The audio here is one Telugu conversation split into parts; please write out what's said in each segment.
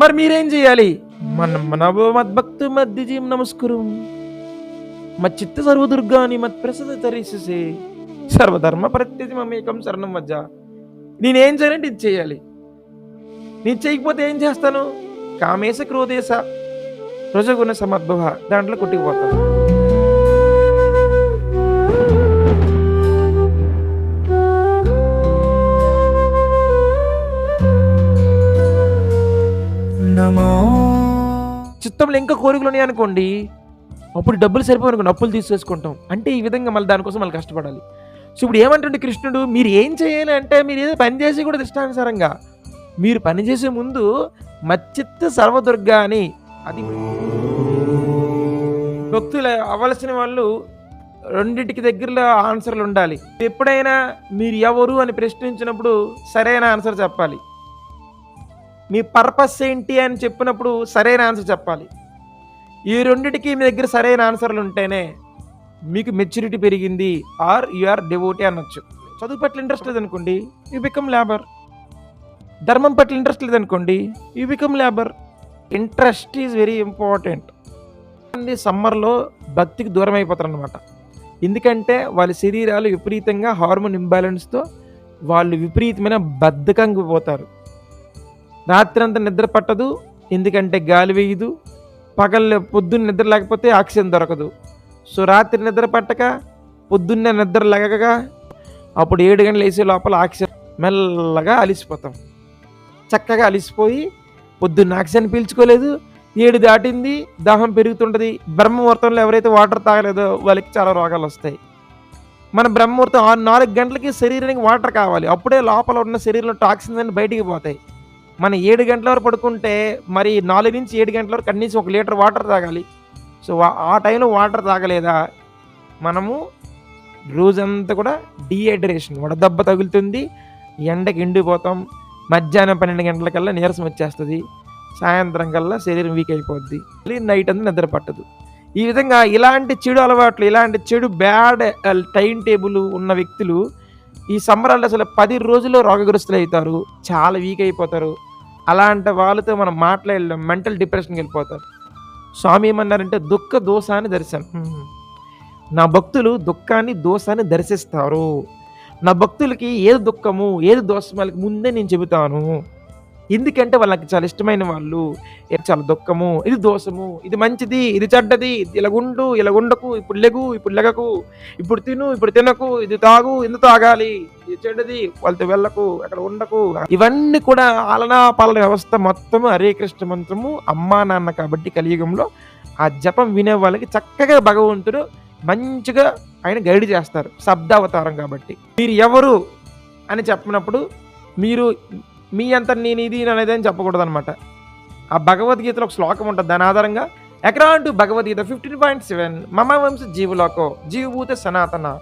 మరి మీరేం చేయాలి? మన మన మద్భక్తు మధ్యజీం మత్ చిత్త సర్వదుర్గాని మత్ ప్రసద తరిసే సర్వధర్మ ప్రత్యతి మమేకం శరణం మధ్య నేనేం చేయాలంటే ఇది చేయాలి. నేను చేయకపోతే ఏం చేస్తాను? కామేశ క్రోధేశ. రజగుణ సమద్భవ. దాంట్లో కొట్టుకుపోతాను. నమో చిత్తంలో ఇంకా కోరికలు ఉన్నాయి అనుకోండి. అప్పుడు డబ్బులు సరిపోయి అనుకోండి అప్పులు తీసేసుకుంటాం. అంటే ఈ విధంగా మళ్ళీ దానికోసం మళ్ళీ కష్టపడాలి. సో ఇప్పుడు ఏమంటుండే కృష్ణుడు మీరు ఏం చేయాలి అంటే మీరు ఏదో పని చేసి కూడా ఇష్టానుసారంగా మీరు పని చేసే ముందు మచ్చిత్త సర్వదుర్గా అని అది భక్తులు అవ్వాల్సిన వాళ్ళు రెండింటికి దగ్గరలో ఆన్సర్లు ఉండాలి. ఎప్పుడైనా మీరు ఎవరు అని ప్రశ్నించినప్పుడు సరైన ఆన్సర్ చెప్పాలి. మీ పర్పస్ ఏంటి అని చెప్పినప్పుడు సరైన ఆన్సర్ చెప్పాలి. ఈ రెండిటికి మీ దగ్గర సరైన ఆన్సర్లు ఉంటేనే మీకు మెచ్యూరిటీ పెరిగింది ఆర్ ఆర్ డివోటీ అనొచ్చు. చదువు పట్ల ఇంట్రెస్ట్ లేదనుకోండి యూ బికమ్ లేబర్ ధర్మం పట్ల ఇంట్రెస్ట్ లేదనుకోండి you become labour interest is very important అన్ని సమ్మర్లో భక్తికి దూరం అయిపోతారు అనమాట ఎందుకంటే వాళ్ళ శరీరాలు విపరీతంగా హార్మోన్ ఇంబ్యాలెన్స్తో వాళ్ళు విపరీతమైన బద్ధకంగా పోతారు. రాత్రి అంతా నిద్ర పట్టదు ఎందుకంటే గాలి వేయదు. పగలు పొద్దున్న నిద్ర లేకపోతే ఆక్సిజన్ దొరకదు. సో రాత్రి నిద్ర పట్టక పొద్దున్నే నిద్ర లెగగా అప్పుడు ఏడు గంటలు వేసే లోపల ఆక్సిజన్ మెల్లగా అలిసిపోతాం. చక్కగా అలిసిపోయి పొద్దున్న ఆక్సిజన్ పీల్చుకోలేదు. ఏడు దాటింది దాహం పెరుగుతుంటుంది. బ్రహ్మముహూర్తంలో ఎవరైతే వాటర్ తాగలేదో వాళ్ళకి చాలా రోగాలు వస్తాయి. మన బ్రహ్మముహూర్తం ఆరు నాలుగు గంటలకి శరీరానికి వాటర్ కావాలి. అప్పుడే లోపల ఉన్న శరీరంలో టాక్సిన్స్ అన్ని బయటికి పోతాయి. మనం ఏడు గంటల వరకు పడుకుంటే మరి నాలుగు నుంచి ఏడు గంటల వరకు కనీసం ఒక లీటర్ వాటర్ తాగాలి. సో ఆ- టైంలో వాటర్ తాగలేదా? మనము రోజంతా కూడా డీహైడ్రేషన్ వడదెబ్బ తగులుతుంది ఎండకి ఎండిపోతాం మధ్యాహ్నం పన్నెండు గంటలకల్లా నీరసం వచ్చేస్తుంది సాయంత్రం కల్లా శరీరం వీక్ అయిపోద్ది మళ్ళీ నైట్ అంతా నిద్ర పట్టదు. ఈ విధంగా ఇలాంటి చెడు అలవాట్లు ఇలాంటి చెడు బ్యాడ్ టైం టేబుల్ ఉన్న వ్యక్తులు ఈ సంబరాలు అసలు పది రోజుల్లో రోగగ్రస్తులు అవుతారు చాలా వీక్ అయిపోతారు. అలాంటి వాళ్ళతో మనం మాట్లాడలేం మెంటల్ డిప్రెషన్కి వెళ్ళిపోతారు. స్వామి ఏమన్నారంటే దుఃఖ దోషాన్ని దర్శనం. నా భక్తులు దుఃఖాన్ని దోషాన్ని దర్శిస్తారు. నా భక్తులకి ఏది దుఃఖము ఏది దోషం వాళ్ళకి ముందే నేను చెబుతాను. ఎందుకంటే వాళ్ళకి చాలా ఇష్టమైన వాళ్ళు. ఇది చాలా దుఃఖము ఇది దోషము ఇది మంచిది ఇది చెడ్డది ఇలాగుండు ఇలాగుండకు ఇప్పుడు లెగు ఇప్పుడు లెగకు ఇప్పుడు తిను ఇప్పుడు తినకు ఇది తాగు ఎందుకు తాగాలి ఇది చెడ్డది వాళ్ళతో వెళ్ళకు అక్కడ ఉండకు. ఇవన్నీ కూడా ఆలనా పాలన వ్యవస్థ మొత్తము హరే కృష్ణ మంత్రము అమ్మా నాన్న కాబట్టి కలియుగంలో ఆ జపం వినే వాళ్ళకి చక్కగా భగవంతుడు మంచిగా ఆయన గైడ్ చేస్తారు శబ్దావతారం కాబట్టి. మీరు ఎవరు అని చెప్పినప్పుడు మీరు మీ అంత నేను ఇది అనేది అని చెప్పకూడదు అనమాట ఆ భగవద్గీతలో ఒక శ్లోకం ఉంటుంది. దాని ఆధారంగా ఎకరాంటు భగవద్గీత ఫిఫ్టీన్ పాయింట్ సెవెన్ మమ వంశ జీవులోకో జీవభూత సనాతన.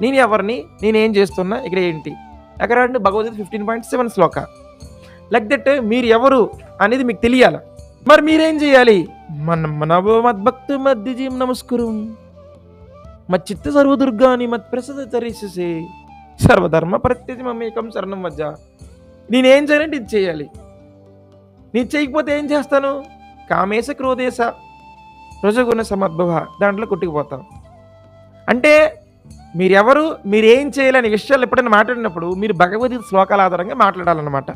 నేను ఎవరిని? నేనేం చేస్తున్నా? ఇక్కడ ఏంటి? ఎకరాంటు భగవద్గీత ఫిఫ్టీన్ పాయింట్ సెవెన్ శ్లోక. లైక్ దట్ మీరు ఎవరు అనేది మీకు తెలియాలి. మరి మీరేం చేయాలి? మన మన మద్భక్తు మధ్యజీం నమస్కురం. మచ్చిత్త సర్వదుర్గాని మత్ ప్రసద తరిసే సర్వధర్మ ప్రత్యతి మమేకం శరణం మధ్య నేనేం చేయాలంటే ఇది చేయాలి. నేను చేయకపోతే ఏం చేస్తాను? కామేశ క్రోధేశ రజగుణ సమద్భవ దాంట్లో కొట్టుకుపోతాం. అంటే మీరెవరు? మీరేం చేయాలని విషయాలు ఎప్పుడైనా మాట్లాడినప్పుడు మీరు భగవద్గీత శ్లోకాల ఆధారంగా మాట్లాడాలన్నమాట.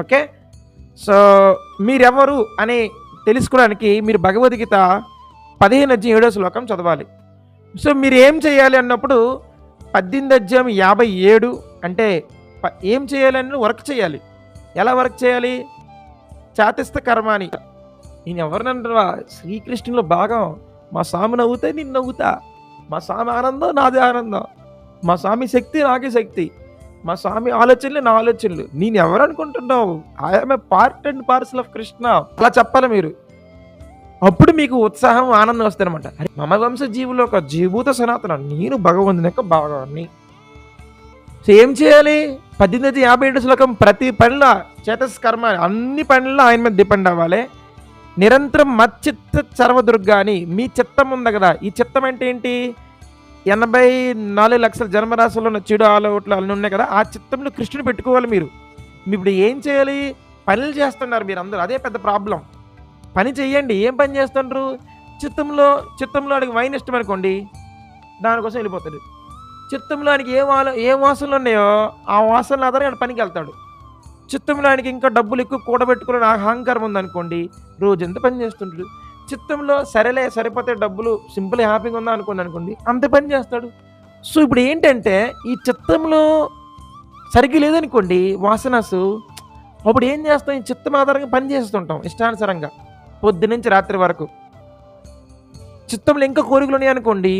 ఓకే? సో మీరెవరు అని తెలుసుకోవడానికి మీరు భగవద్గీత పదిహేను అధ్యాయం ఏడో శ్లోకం చదవాలి. సో మీరు ఏం చేయాలి అన్నప్పుడు పద్దెనిమిది అధ్యాయం యాభై ఏడు అంటే ఏం చేయాలని వర్క్ చేయాలి. ఎలా వర్క్ చేయాలి? చాతిస్త కర్మ అని నేను ఎవరినంటారా శ్రీకృష్ణులో భాగం. మా స్వామి నవ్వుతే నేను నవ్వుతా. మా స్వామి ఆనందం నాదే ఆనందం. మా స్వామి శక్తి నాకే శక్తి. మా స్వామి ఆలోచనలు నా ఆలోచనలు. నేను ఎవరు అనుకుంటున్నావు I'm a part and parcel of Krishna అలా చెప్పాలి మీరు. అప్పుడు మీకు ఉత్సాహం ఆనందం వస్తారనమాట మమ వంశ జీవులు ఒక జీభూత సనాతన. నేను భగవంతుని యొక్క భాగాన్ని సో ఏం చేయాలి? పద్దెనిమిది యాభై ఏడు శ్లోకం ప్రతి పనిలో చేతస్కర్మ అన్ని పనుల్లో ఆయన మీద డిపెండ్ అవ్వాలి. నిరంతరం మచ్చిత్త సర్వదుర్గా అని మీ చిత్తం ఉంది కదా ఈ చిత్తం అంటే ఏంటి? ఎనభై నాలుగు లక్షల జన్మరాశుల్లో ఉన్న చెడు ఆలోట్లు అన్నీ ఉన్నాయి కదా ఆ చిత్తంలో కృష్ణుని పెట్టుకోవాలి మీరు. ఇప్పుడు ఏం చేయాలి? పనులు చేస్తున్నారు మీరు అందరూ అదే పెద్ద ప్రాబ్లం. పని చేయండి ఏం పని చేస్తుండ్రు? చిత్తంలో చిత్తంలో అడిగి వైన్ ఇష్టం అనుకోండి దానికోసం వెళ్ళిపోతాడు. చిత్తంలోనికి ఏ వాల ఏ వాసనలు ఉన్నాయో ఆ వాసనలు ఆధారంగా ఆయన పనికి వెళ్తాడు. చిత్తంలోనికి ఇంకా డబ్బులు ఎక్కువ కూడబెట్టుకునే అహంకారం ఉందనుకోండి రోజు ఎంత పని చేస్తుంటాడు? చిత్తంలో సరేలే సరిపోతే డబ్బులు సింపుల్ హ్యాపీగా ఉందా అనుకోండి అనుకోండి అంత పని చేస్తాడు. సో ఇప్పుడు ఏంటంటే ఈ చిత్తంలో సరిగ్గా లేదనుకోండి వాసనసు అప్పుడు ఏం చేస్తాం? ఈ చిత్తం ఆధారంగా పని చేస్తుంటాం ఇష్టానుసారంగా పొద్దు నుంచి రాత్రి వరకు. చిత్తంలో ఇంకా కోరికలు ఉన్నాయనుకోండి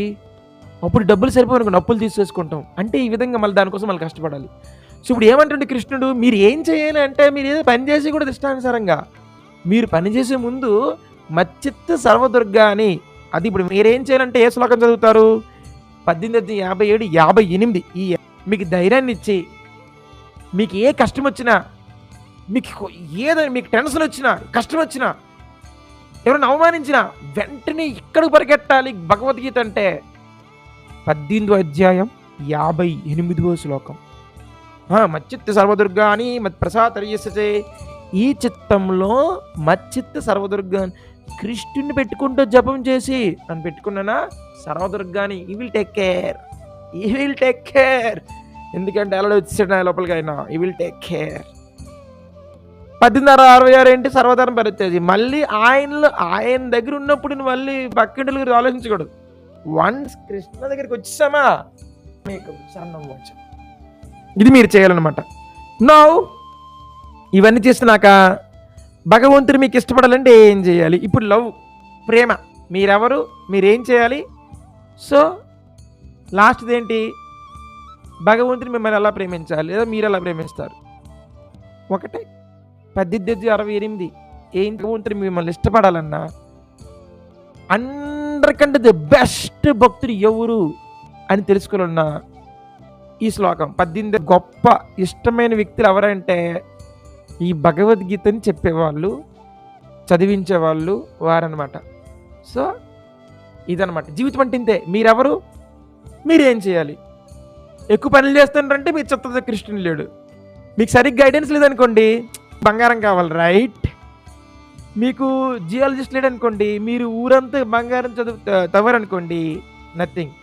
అప్పుడు డబ్బులు సరిపోనుకోండి అప్పులు తీసేసుకుంటాం. అంటే ఈ విధంగా మళ్ళీ దానికోసం మళ్ళీ కష్టపడాలి. సో ఇప్పుడు ఏమంటుండే కృష్ణుడు మీరు ఏం చేయాలి అంటే మీరు ఏదో పని చేసి కూడా దృష్టానుసారంగా. మీరు పని చేసే ముందు మచ్చిత్త సర్వదుర్గా అని అది ఇప్పుడు మీరేం చేయాలంటే ఏ శ్లోకం చదువుతారు? పద్దెనిమిది యాభై ఏడు యాభై ఎనిమిది. ఈ మీకు ధైర్యాన్ని ఇచ్చి మీకు ఏ కష్టం వచ్చినా మీకు ఏదైనా మీకు టెన్షన్ వచ్చినా కష్టం వచ్చినా ఎవరైనా అవమానించినా వెంటనే ఇక్కడికి పరిగెట్టాలి భగవద్గీత అంటే. పద్దెనిమిదో అధ్యాయం యాభై ఎనిమిదవ శ్లోకం. మచ్చిత్త సర్వదుర్గా అని మత్ ప్రసాద్ అరియసే ఈ చిత్తంలో మచ్చిత్త సర్వదుర్గా కృష్ణుని పెట్టుకుంటూ జపం చేసి నన్ను పెట్టుకున్నానా? సర్వదుర్గాని he will take care he will take care ఎందుకంటే అలా వచ్చాడు నా లోపలికి అయినా ఈ విల్ టేక్ కేర్ పద్దెనిమిది అరవై ఆరు ఏంటి? సర్వధారం పరిత్యాజి. మళ్ళీ ఆయనలో ఆయన దగ్గర ఉన్నప్పుడు నువ్వు మళ్ళీ పక్కింటి గురించి ఆలోచించకూడదు. వన్స్ కృష్ణ దగ్గరికి వచ్చామా? మీకు శరణం మోక్షం. ఇది మీరు చేయాలన్నమాట. నో ఇవన్నీ చేసినాక భగవంతుడు మీకు ఇష్టపడాలంటే ఏం చేయాలి? ఇప్పుడు లవ్ ప్రేమ. మీరెవరు? మీరేం చేయాలి? సో లాస్ట్ది ఏంటి? భగవంతుని మిమ్మల్ని ఎలా ప్రేమించాలి? లేదా మీరు ఎలా ప్రేమిస్తారు? ఒకటే. పద్దెనిమిది అరవై ఎనిమిది. ఏం భగవంతుడు మిమ్మల్ని ఇష్టపడాలన్నా అందరికంటే ది బెస్ట్ భక్తుడు ఎవరు అని తెలుసుకోవాలన్నా ఈ శ్లోకం. పద్దెనిమిది గొప్ప ఇష్టమైన వ్యక్తులు ఎవరంటే ఈ భగవద్గీతని చెప్పేవాళ్ళు చదివించేవాళ్ళు వారనమాట సో ఇదనమాట జీవితం అంటే ఇంతే. మీరెవరు? మీరేం చేయాలి? ఎక్కువ పనులు చేస్తుంటారంటే మీరు చిత్త కృష్ణుని లేడు. మీకు సరిగ్గా గైడెన్స్ లేదనుకోండి బంగారం కావాలి రైట్ మీకు జియాలజిస్ట్ లేడనుకోండి మీరు ఊరంతా బంగారం చదువు తవ్వరనుకోండి నథింగ్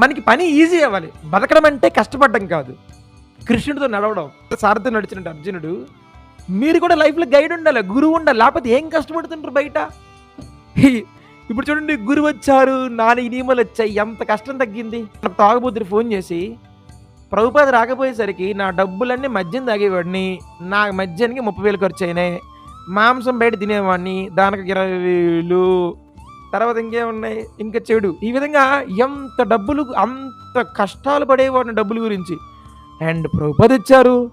మనకి పని ఈజీ అవ్వాలి. బతకడం అంటే కష్టపడడం కాదు. కృష్ణుడితో నడవడం సారథి నడిచినట్టు అర్జునుడు మీరు కూడా లైఫ్లో గైడ్ ఉండాలి గురువు ఉండాలి లేకపోతే ఏం కష్టపడుతుంటారు బయట? ఇప్పుడు చూడండి గురువు వచ్చారు నాలుగు నియమాలు వచ్చాయి ఎంత కష్టం తగ్గింది? నాకు ఫోన్ చేసి ప్రభుపాద రాకపోయేసరికి నా డబ్బులన్నీ మద్యం తాగేవాడిని నా మద్యానికి ముప్పై వేలు ఖర్చు అయినాయి. మాంసం బయట తినేవాడిని. దానికి ఇరవై వేలు. తర్వాత ఇంకేమున్నాయి? ఇంకా చెడు. ఈ విధంగా ఎంత డబ్బులు అంత కష్టాలు పడేవాడిని డబ్బుల గురించి. అండ్ ప్రభుపద ఇచ్చారు.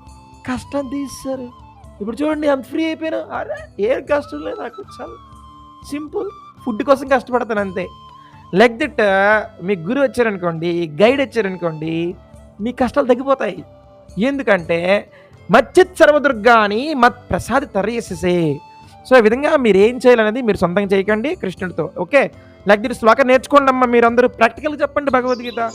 కష్టం తీస్తారు ఇప్పుడు చూడండి అంత ఫ్రీ అయిపోయినా. అరే ఏ కష్టం లేదు నాకు. చాలా సింపుల్. ఫుడ్ కోసం కష్టపడతాను అంతే. లైక్ దట్ మీ గురు వచ్చారనుకోండి గైడ్ వచ్చారనుకోండి మీ కష్టాలు తగ్గిపోతాయి. ఎందుకంటే మచ్చిత్ సర్వదుర్గాని మత్ ప్రసాద్ తరయసే సో ఈ విధంగా మీరు ఏం చేయాలనేది మీరు సొంతంగా చేయకండి కృష్ణుడితో. ఓకే? లైక్ దిట్ శ్లోకం నేర్చుకోండి అమ్మా మీరందరూ. ప్రాక్టికల్ చెప్పండి భగవద్గీత.